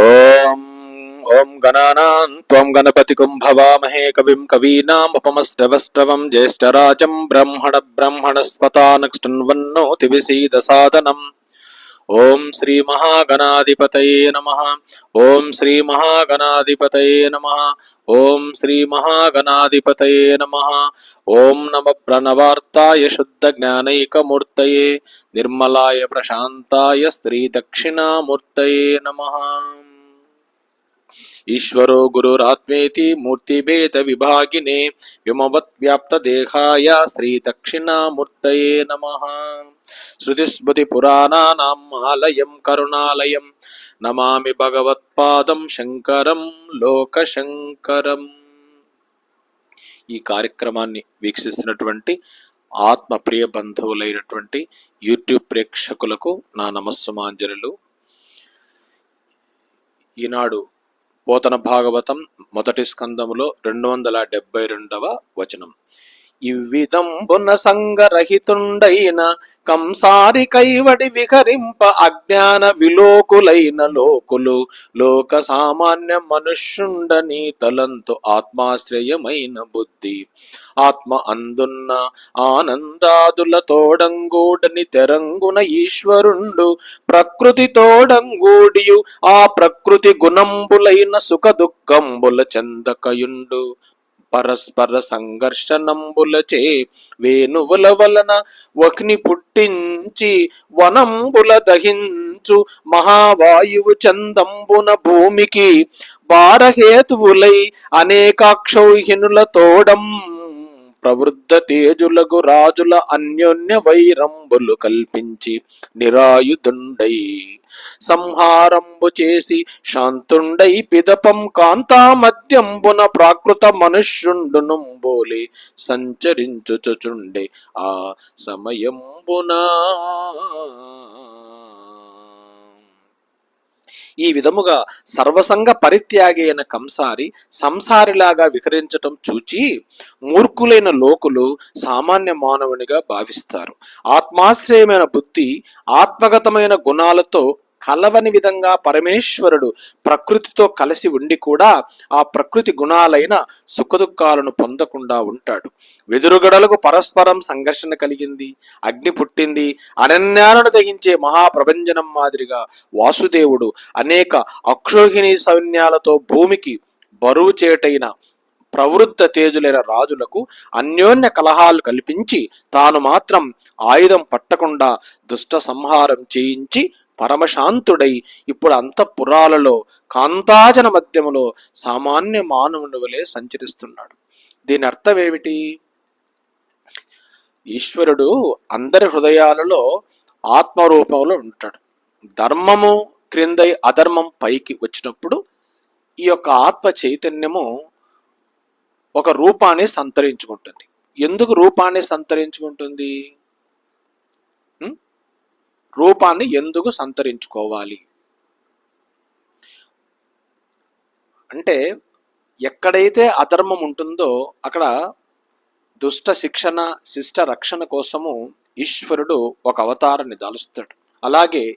ఓం ఓం గణానాం త్వం గణపతికుం భవామహే కవిం కవీనాముపమశ్రవస్రవం జ్యేష్ఠరాజం బ్రహ్మణ బ్రహ్మణస్పతానక్షన్వన్నోతి విసీద సాదనం ఓం శ్రీ మహాగణాధిపతయే నమ. ఓం శ్రీ మహాగణాధిపతయే నమ. ఓం శ్రీ మహాగణాధిపతయే నమ. ఓం నమ ప్రణవార్తాయ శుద్ధ జ్ఞానైకమూర్తయే. నిర్మలాయ ప్రశాంతాయ స్త్రీ దక్షిణామూర్తయే నమ. ఈశ్వరో గురురాత్మేతి మూర్తిభేద విభాగినే విమవత్ వ్యాప్త దేహాయ శ్రీ దక్షిణామూర్తయే నమ శృతిస్మృతి పురాణానాం ఆలయం కరుణాలయం నమామి భగవత్పాదం శంకరం లోకశంకరం ఈ కార్యక్రమాన్ని వీక్షిస్తున్నటువంటి ఆత్మ ప్రియ బంధువులైనటువంటి యూట్యూబ్ ప్రేక్షకులకు నా నమస్సుమాంజలులు ఈనాడు పోతన భాగవతం మొదటి స్కందములో రెండు వందల డెబ్బై రెండవ వచనం. ఇవ్విదంబున సంగరహితుండైన కంసారి కైవడి విహరింప అజ్ఞాన విలోకులైన లోకులు. లోక సామాన్య మనుష్యుండని తలంతు ఆత్మాశ్రయమైన బుద్ధి. ఆత్మ అందున్న ఆనందాదుల తోడంగూడని తెరంగున ఈశ్వరుండు. ప్రకృతి తోడంగూడియు ఆ ప్రకృతి గుణంబులైన సుఖ దుఃఖంబుల చందకయుండు. పరస్పర సంఘర్షణంబులచే వేణువుల వలన వక్ని పుట్టించి వనంబుల దహించు మహావాయువు చందంబున భూమికి భారహేతువులై అనేకాక్షౌహినుల తోడం ప్రవృద్ధ తేజులకు రాజుల అన్యోన్య వైరంబులు కల్పించి నిరాయుధుండై సంహారంబు చేసి శాంతుండై పిదపం కాంతామద్యంబున ప్రాకృత మనుష్యుండును బోలి సంచరించుచుచుండే ఆ సమయంబునా. ఈ విధముగా సర్వసంగ పరిత్యాగి అయిన కంసారి సంసారిలాగా వికరించటం చూచి మూర్ఖులైన లోకులు సామాన్య మానవునిగా భావిస్తారు. ఆత్మాశ్రయమైన బుద్ధి ఆత్మగతమైన గుణాలతో కలవని విధంగా పరమేశ్వరుడు ప్రకృతితో కలిసి ఉండి కూడా ఆ ప్రకృతి గుణాలైన సుఖదుఖాలను పొందకుండా ఉంటాడు. వెదురుగడలకు పరస్పరం సంఘర్షణ కలిగింది అగ్ని పుట్టింది అనన్యాలను దహించే మహాప్రభంజనం మాదిరిగా వాసుదేవుడు అనేక అక్షోహిణి సైన్యాలతో భూమికి బరువు చేటైన ప్రవృద్ధ తేజులైన రాజులకు అన్యోన్య కలహాలు కల్పించి తాను మాత్రం ఆయుధం పట్టకుండా దుష్ట సంహారం చేయించి పరమశాంతుడై ఇప్పుడు అంతఃపురాలలో కాంతాజన మధ్యములో సామాన్య మానవుని వలె సంచరిస్తున్నాడు. దీని అర్థం ఏమిటి? ఈశ్వరుడు అందరి హృదయాలలో ఆత్మరూపంలో ఉంటాడు. ధర్మము క్రిందై అధర్మం పైకి వచ్చినప్పుడు ఈ యొక్క ఆత్మ చైతన్యము ఒక రూపాన్ని సంతరించుకుంటుంది. ఎందుకు రూపాన్ని సంతరించుకుంటుంది? రూపాన్ని ఎందుకు సంతరించుకోవాలి? అంటే ఎక్కడైతే అధర్మం ఉంటుందో అక్కడ దుష్ట శిక్షణ శిష్ట రక్షణ కోసము ఈశ్వరుడు ఒక అవతారాన్ని దాలుస్తాడు. అలాగే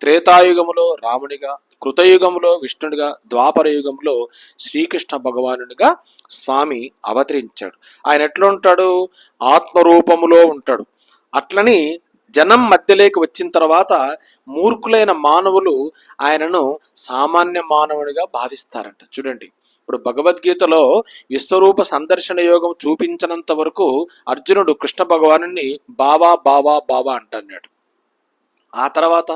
త్రేతాయుగములో రామునిగా కృతయుగములో విష్ణుడిగా ద్వాపర యుగంలో శ్రీకృష్ణ భగవానుడిగా స్వామి అవతరించాడు. ఆయన ఎట్లా ఉంటాడు? ఆత్మరూపములో ఉంటాడు. అట్లని జనం మధ్యలోకి వచ్చిన తర్వాత మూర్ఖులైన మానవులు ఆయనను సామాన్య మానవునిగా భావిస్తారంట. చూడండి. ఇప్పుడు భగవద్గీతలో విశ్వరూప సందర్శన యోగం చూపించినంత వరకు అర్జునుడు కృష్ణ భగవాను బావా బావా బావా అంటన్నాడు ఆ తర్వాత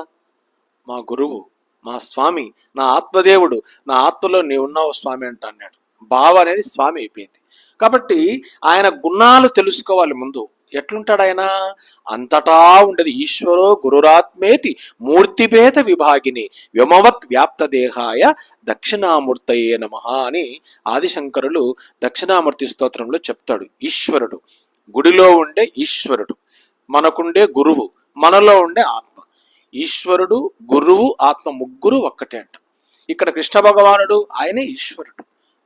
మా గురువు మా స్వామి నా ఆత్మదేవుడు నా ఆత్మలో నీ ఉన్నావు స్వామి అంట అన్నాడు బావ అనేది స్వామి అయిపోయింది. కాబట్టి ఆయన గుణాలు తెలుసుకోవాలి ముందు. ఎట్లుంటాడు ఆయన అంతటా ఉండేది ఈశ్వరో గురురాత్మేతి మూర్తిభేద విభాగిని వ్యోమవత్ వ్యాప్త దేహాయ దక్షిణామూర్తయే నమ అని ఆదిశంకరులు దక్షిణామూర్తి స్తోత్రంలో చెప్తాడు. ఈశ్వరుడు. గుడిలో ఉండే ఈశ్వరుడు. మనకుండే గురువు. మనలో ఉండే ఆత్మ. ఈశ్వరుడు గురువు ఆత్మ ముగ్గురు ఒక్కటే అంట. ఇక్కడ కృష్ణ భగవానుడు ఆయనే ఈశ్వరుడు.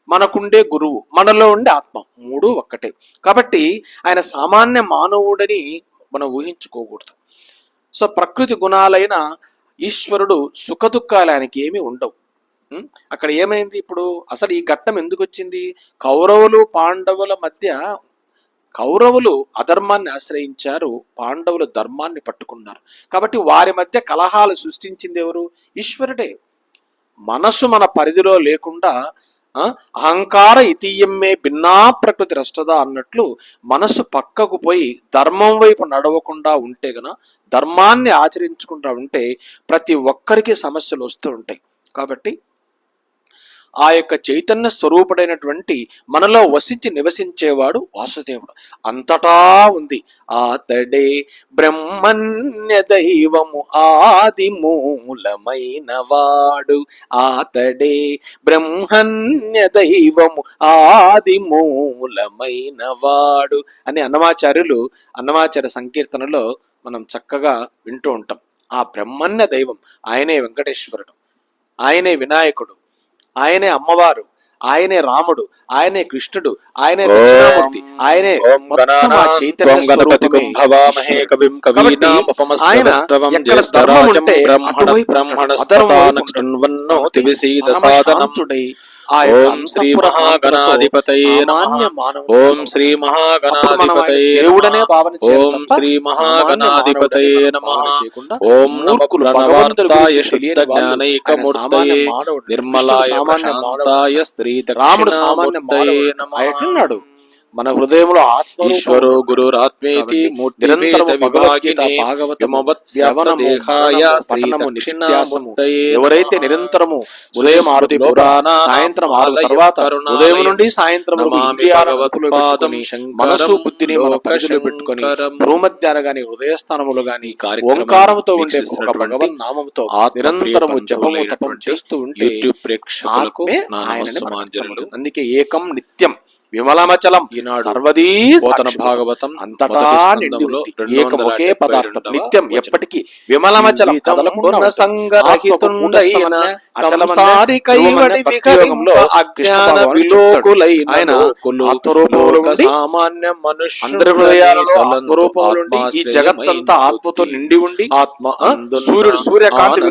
మనకుండే గురువు మనలో ఉండే ఆత్మ మూడు ఒక్కటే. కాబట్టి ఆయన సామాన్య మానవుడని మనం ఊహించుకోకూడదు. సో ప్రకృతి గుణాలైన ఈశ్వరుడు సుఖదుఖాలు ఆయనకి ఏమీ ఉండవు. అక్కడ ఏమైంది ఇప్పుడు? అసలు ఈ ఘట్టం ఎందుకు వచ్చింది కౌరవులు పాండవుల మధ్య కౌరవులు అధర్మాన్ని ఆశ్రయించారు పాండవులు ధర్మాన్ని పట్టుకున్నారు. కాబట్టి వారి మధ్య కలహాలు సృష్టించింది ఎవరు? ఈశ్వరుడే. మనసు మన పరిధిలో లేకుండా అహంకార ఇతీయమ్మే భిన్నా ప్రకృతి రష్టదా అన్నట్లు మనసు పక్కకు పోయి ధర్మం వైపు నడవకుండా ఉంటే గన ధర్మాన్ని ఆచరించకుండా ఉంటే ప్రతి ఒక్కరికి సమస్యలు వస్తూ ఉంటాయి. కాబట్టి ఆ యొక్క చైతన్య స్వరూపుడైనటువంటి మనలో వసించి నివసించేవాడు వాసుదేవుడు. అంతటా ఉంది. ఆతడే బ్రహ్మణ్య దైవము ఆది మూలమైన వాడు ఆతడే బ్రహ్మణ్య దైవము ఆది మూలమైన వాడు అని అన్నమాచార్యులు అన్నమాచార్య సంకీర్తనలో మనం చక్కగా వింటూ ఉంటాం. ఆ బ్రహ్మణ్య దైవం ఆయనే వెంకటేశ్వరుడు. ఆయనే వినాయకుడు. ఆయనే అమ్మవారు ఆయనే రాముడు ఆయనే కృష్ణుడు ఆయనే దక్షిణామూర్తి ఆయనే చైతన్య ఓం శ్రీ మహాగణాధిపతయే ఓం శ్రీ మహాగణాధిపతయే ఓం శ్రీ మహాగణాధిపతయే నమః. ఓం శుద్ధ. నిర్మలాయ స్త్రీ రాముడు సామాన్య. మన హృదయంలో ఆత్మ ఈశ్వరో గురురాత్మేతి. ఎవరైతే నిరంతరము ఉదయం ఆరు స్మృతి లోపల, పురాణ సాయంత్రం ఆరు తర్వాత ఉదయం నుండి సాయంత్రం మనసు బుద్ధిని మన పరిధిలో పెట్టుకొని. భూమధ్యాన గాని హృదయస్థానములు గాని కార్యక్రమాన్ని ఓంకారముతో ఉండే ఒక భగవన్ నామముతో నిరంతరము జపము తపం చేస్తూ ఉంటే యూట్యూబ్ ప్రేక్షకులకు అందుకే ఏకం నిత్యం విమలమచలం ఈనాడు సర్వదీ పోతన. భాగవతం అంతటా ఏకం ఒకే పదార్థం నిత్యం. ఎప్పటికీ విమలమచలం కదలకుండా. సంగరహితుండైన కైవడి అజ్ఞాన విలోకులైన ఆయన సామాన్య మనుష్యుడని అందరి హృదయాలలో ఈ జగత్తంతా ఆత్మతో. నిండి ఉండి ఆత్మ సూర్యుడు సూర్యకాంతి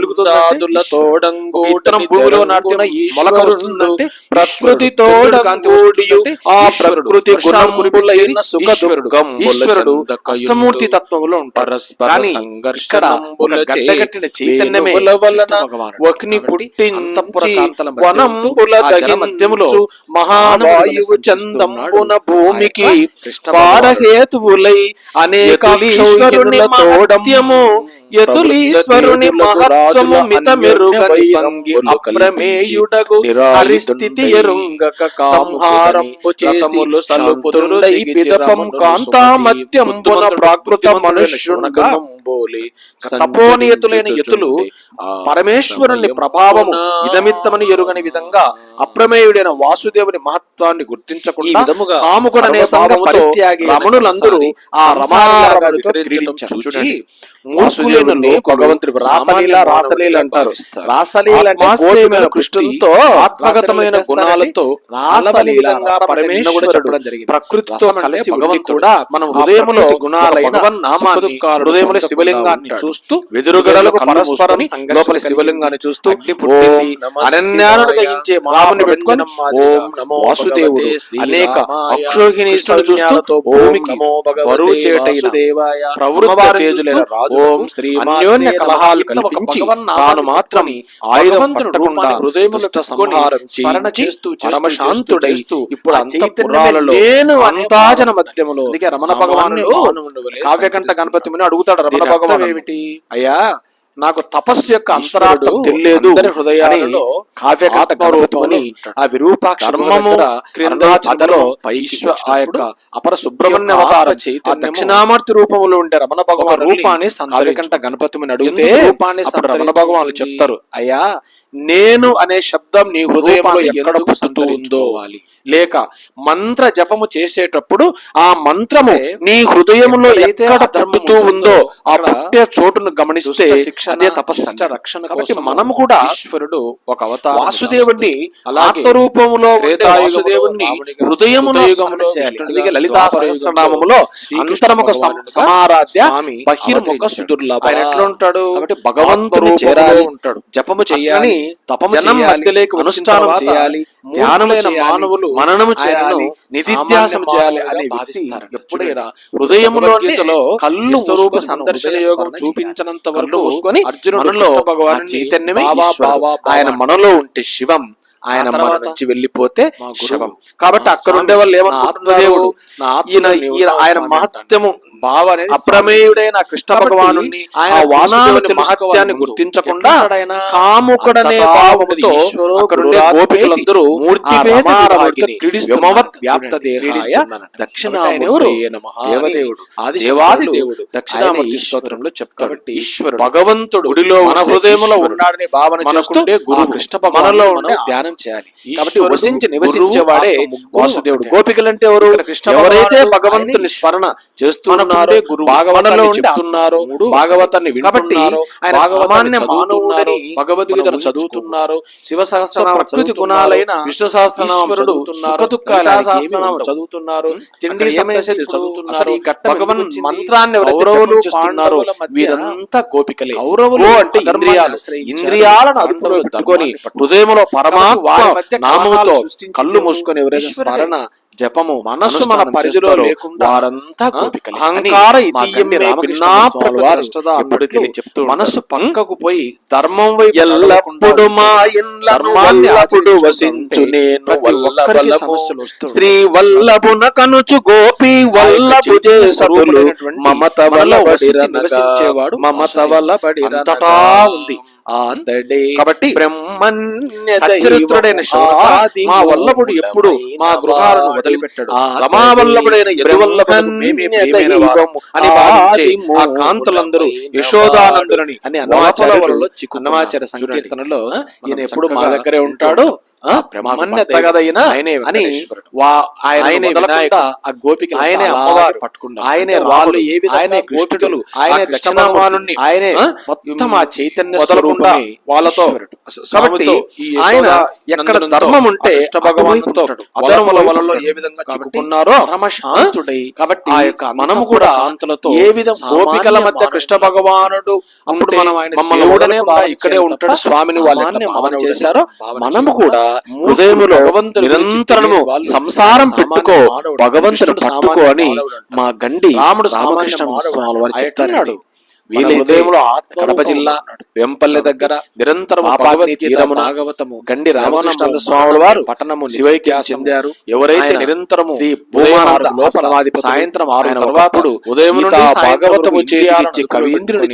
తోడంగూడని ఇత్తనం భూమిలో నాటిన మొలక వస్తుందంటే ప్రకృతి ఈశ్వరుడు. ఆ. ప్రకృతి వర్షాలు గుణములైన సుఖ ఈశ్వరుడు. అష్టమూర్తి తత్వంలో ఉంటాడు పరస్పర కానీ ఇక్కడ ఒక సంఘర్షణములచే గడ్డగట్టిన చైతన్యమే వేణువుల వలన కృష్ణ భగవానుడు. వగ్ని కాబట్టి అంతఃపుర పుట్టించి కాంతల మధ్య వనంబుల ఉంటూ ఆ జన మధ్యములో మహావాయువు చందంబున. భూమికి అనేకాక్షౌహినుల తోడము యతులీశ్వరుని మహత్వము భంగి అప్రమేయుడగు హరిస్థితి ఎరుంగక సంహారంపు చేసి సలుపుతుండై పిదపం కాంతామత్యంబున ప్రాకృత మనుష్యునగా తపోనియతులైన యతులు పరమేశ్వరుని ప్రభావము ఇదమిత్తమని ఎరుగని విధంగా అప్రమేయుడైన వాసుదేవుని మహత్వాన్ని గుర్తించకుండా కాముకుడనే రమణులందరూ ఆ భగవంతుడు రాసలీల రాసలీల అంటారు. రాసలీల కృష్ణునితో ఆత్మగతమైన గుణాలతో రాసలీలంగా చెప్పడం జరిగింది. ప్రకృతితో కలిసి. కూడా మనం హృదయములో గుణాలైన శివలింగాన్ని. చూస్తూ వెదురుగడలకు పరస్పరం లోపల శివలింగాన్ని చూస్తూ అనన్యాలను పెట్టుకొని ఓం నమో వాసుదేవుడు అనేక అక్షోహిణి సౌజ్ఞాలతో భూమికి బరువు చేటైన ప్రవృత్త తేజులైన రాజు ఓం శ్రీ అన్యోన్య కలహాలు కల్పించి తాను మాత్రం హృదయములో సంహారం చేస్తూ చేస్తూ పరమశాంతుడై చేస్తూ ఇప్పుడు అనే అంతాజన మధ్యములో రమణ భగవానుడు కావ్యకంఠ. గణపతి అడుగుతాడు రమణ భగవానుడు ఏమిటి? అయ్యా నాకు తపస్సు యొక్క అంతరార్థం తెలియదు హృదయాలలో ఆ విరూపాక్ష ధర్మము క్రింద అరుణాచలములో అదలో పైకి ఈశ్వ ఆ యొక్క అపర సుబ్రహ్మణ్య అవతారం ఆ దక్షిణామూర్తి రూపంలో ఉండే రమణ భగవాన్ రూపాన్ని రూపాన్ని సంతరించుకుంది. కావ్యకంఠ గణపతి ముని అడిగితే రూపాన్ని రమణ? భగవాన్లు చెప్తారు అయ్యా నేను అనే శబ్దం నీ హృదయంలో ఎక్కడ ఉందో? లేక మంత్ర జపము చేసేటప్పుడు ఆ మంత్రము నీ హృదయంలో ఎక్కడ ఉందో ఆ చోటును గమనిస్తే శిక్షణ అదే తపస్సు. రక్షణ కాబట్టి మనము కూడా ఈశ్వరుడు ఒక అవతారం అలాగే ఆత్మరూపంలో రామునిగా, హృదయములో చేయాలి లలితా సహస్రనామములో అంతర్ముఖ సమారాధ్య బహిర్ముఖ. సుదుర్లభ ఆయన ఎట్లా ఉంటాడు కాబట్టి ఆత్మరూపంలో చేరాలి ఉంటాడు జపము చెయ్యాలి తపము జనం చేయాలి మధ్యలోకి అనుష్ఠానం చేయాలి ధ్యానమైన మానవులు మననము చేయాలి నిధిధ్యాసం చేయాలి అనే వ్యక్తి భావిస్తారట. ఎప్పుడైనా భగవద్గీతలో కళ్ళు మనం సందర్శన యోగం చూపించినంత. వరకు భగవానుని ఆ చైతన్యమే ఆయన. మనలో ఉంటే శివం ఆయన మన నుంచి వెళ్ళిపోతే శివం కాబట్టి అక్కడ ఉండే వాళ్ళు నా ఏమనుకుంటున్నారు ఆత్మదేవుడు, ఆయన మహత్యము అనేది అప్రమేయుడైన కృష్ణ భగవాను ఆయన వాసుదేవుని మహత్యాన్ని గుర్తించకుండా? కాముకుడనే భావముతో గోపికలందరూ? నమః దేవదేవుడు. దేవుడు. దక్షిణామూర్తి స్తోత్రంలో చెప్తాడు ఈశ్వరుడు. భగవంతుడు గుడిలో మన హృదయంలో. ఉన్నాడని భావన చేస్తూ మనకుండే గురువు. కృష్ణ ఉండే ధ్యానం చేయాలి కాబట్టి వసించి నివసించేవాడే వాసుదేవుడు. గోపికలంటే ఎవరు కృష్ణ ఎవరైతే భగవంతుని స్మరణ చేస్తున్నారో గురువు. భాగవతంలో చెప్తున్నారో భాగవతాన్ని వింటున్నారో చదువుతున్నారో మానవుడని భగవద్గీతను మనం చదువుతున్నారు శివ సో సహస్రనామ ప్రకృతి గుణాలైన విష్ణు సహస్రనామం ఈశ్వరుడు చదువుతున్నారు సుఖదుఖాలు? చండీ? చదువుతున్నారు భగవన్? మంత్రాన్ని కౌరవులు, పాండవుల వీరంతా కౌరవులు గో అంటే ఇంద్రియాలు. ఇంద్రియాలను అదుపులో. హృదయంలో పరమాత్మ సృష్టించింది కళ్ళు? మూసుకొని ఈశ్వరుడే. స్మరణ జపము మనస్సు మన పరిధిలో లేకుండా వారంతా అహంకార ఉంటారు. మనస్సు పక్కకు పోయి ధర్మం వైపు ఎల్లప్పుడు మా వసించు నేను శ్రీ వల్లభున కనుచు గోపి వల్లభు మమత వల్లబడిరనగా నివసించేవాడు మమత. వల్లబడిరనగా అంతటా ఉంది. కాబట్టి సచ్చరిత్రుడైన మా వల్లభుడు ఎప్పుడు మా గృహాలను వదిలిపెట్టాడు. ప్రియమైన వారం అని భావించే ఆ కాంతులందరూ యశోదానందులని అని అన్నమాచార్యులలో అన్నమాచార్య సంకీర్తనలో ఈయన ఎప్పుడు మా దగ్గరే ఉంటాడు. ఆయనే అని ఆయన ఆయనే. ఆ అమ్మవారు పట్టుకున్నారు. వాళ్ళు ఏ విధంగా మొత్తం ఆ చైతన్య స్వరూపమే వాళ్ళతో. కాబట్టి ఆయన ఎక్కడ ధర్మం ఉంటే అధర్మల వలపుల వలలో. ఏ విధంగా కాబట్టి చిక్కుకున్నారో పరమశాంతుడై కాబట్టి ఆ యొక్క మనము కూడా కాంతులతో ఏ విధం సామాన్య గోపికల మధ్య కృష్ణ భగవానుడు అప్పుడు మనం ఆయన మమ్మల్ని ఇక్కడే ఉంటాడు స్వామిని వాళ్ళు ఎట్లా సామాన్య భావన చేశారో మనము కూడా హృదయములో భగవంతుడి నిరంతరము సంసారం పెట్టుకో కృష్ణుడు పట్టుకో అని. మా గండి రాముడు రామకృష్ణ వారు మానవుడు. హృదయంలో ఆత్మ కడప జిల్లా వెంపల్లె దగ్గర నిరంతరం భాగవతము గండి రామకృష్ణ స్వాముల వారు నిత్యాసము, చెందారు. ఎవరైతే నిరంతరము శ్రీ భూమానంద సాయంత్రం ఆరు తర్వాత ఉదయం నుండి భాగవతము ఇంద్రియాలను కవీంద్రుని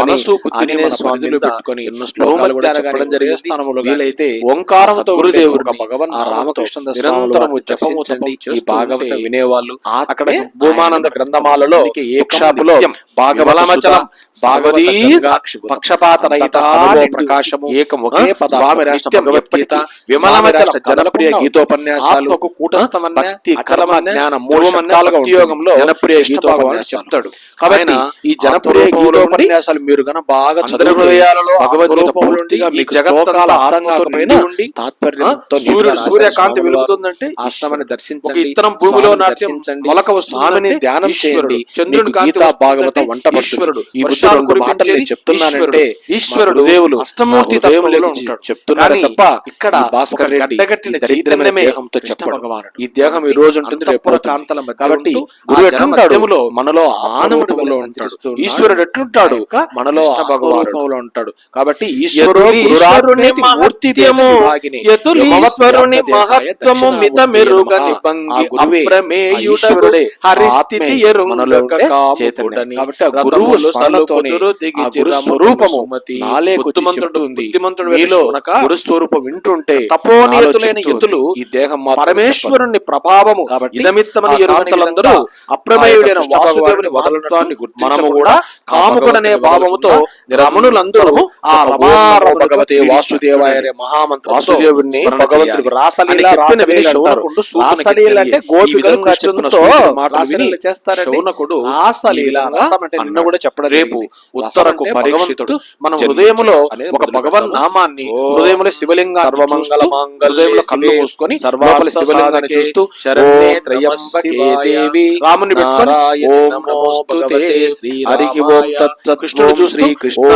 మనస్సు బుద్ధిని ఆంజనేయ మన స్వామి పరిధిలో మీద పెట్టుకొని ఎన్నో శ్లోకాలు కూడా చెప్పడం స్థానములు కానీ వీలైతే ఓంకారముతో గురుదేవుడు భగవన్ రామకృష్ణ నిరంతరము నిరంతరము జపము జపించండి తపము ఈ భాగవత వినేవాళ్ళు. అక్కడ భూమానంద. గ్రంథమాలలో ఏకషాపులో నిత్యం భాగవతమచలం సాక్షిభూతం. పక్షపాత రహిత ప్రకాశము పదార్థం. స్వామి రాష్ట్ర భగవద్గీత విమలమచల జనప్రియ గీతోపన్యాసాలు అచలమన్య, అచలమ జ్ఞాన మూడు ధ్రువమన్య, శబ్దాలుగా భక్తి ఉంటుంది. యోగంలో జనప్రియ చెప్తాడు కాబట్టి ఈ జనప్రియ గీతోపన్యాసాలు మీరు గన బాగా చదివితే హృదయాలలో భగవద్గీత పూర్తిగా ఆత్మకమైన నిండి ఉండి తాత్పర్యంతో సూర్యుడు సూర్యకాంతి వెలుగుతుందంటే ఆశ్రమాన్ని. దర్శించండి ఇత్తనం భూమిలో దర్శించండి మొలక స్వామిని ధ్యానం. చేయండి కాంతి గీతా భాగవతం వంట ఈశ్వరుడు. వర్షాలు కురిపించేది చెప్తున్నానంటే ఈశ్వరుడు. దేవులు అష్టమూర్తి. చెప్తున్నారు తప్ప ఇక్కడ ఈ భాస్కర్ రెడ్డి చైతన్యమే దేహంతో చెప్పడు. ఈ దేహం ఈ రోజు ఉంటుంది రేపు. కాంతల కాబట్టి గురువు ఎట్లుంటాడు మనలో సంచరిస్తూ ఉంటాడు ఈశ్వరుడు ఎట్లుంటాడు మనలో. ఆత్మరూపంలో ఉంటాడు కాబట్టి ఈశ్వరుని మహత్యము యతుని ఈశ్వరుని మహత్వము మితమెరుగని భంగి అప్రమేయుడగు ఈశ్వరుడే హరిస్థితి కాబట్టి ఆ గురు స్వరూపము మీలో గురు స్వరూపం వింటుంటే తపోనియతులైన. యతులు ఈ దేహం పరమేశ్వరుని ప్రభావము ఇదమిత్తమని అప్రమేయుడైన వాసుదేవుని వదలనత్వాన్ని మనము కూడా కాముకుడనే భావముతో రమణులందరూ ఆ ఒక రమారమునితో భగవతే. వాసుదేవాయ అనే మహామంత్రం వాసుదేవుణ్ణి భగవంతుడికి రాసలీల చెప్పిన రాసలీల. శౌనకుడు అంటే గోపికలు రాసలీల చేస్తారండి. శౌనకుడు రాసలీల రసం అంటే నిన్న. కూడా చెప్పడం రేపు ఉత్తరకు పరీక్షితుడు మనం హృదయములో ఒక భగవన్. నామాన్ని ఓం హృదయంలో శివలింగాన్ని హృదయంలో కళ్ళు శివే మూసుకొని సర్వార్థ లోపల శివలింగాన్ని చూస్తూ దేవి రాముని పెట్టుకొని ఓం నమోస్తుతే భగవతే హరికి ఓం తత్సత్ కృష్ణుడు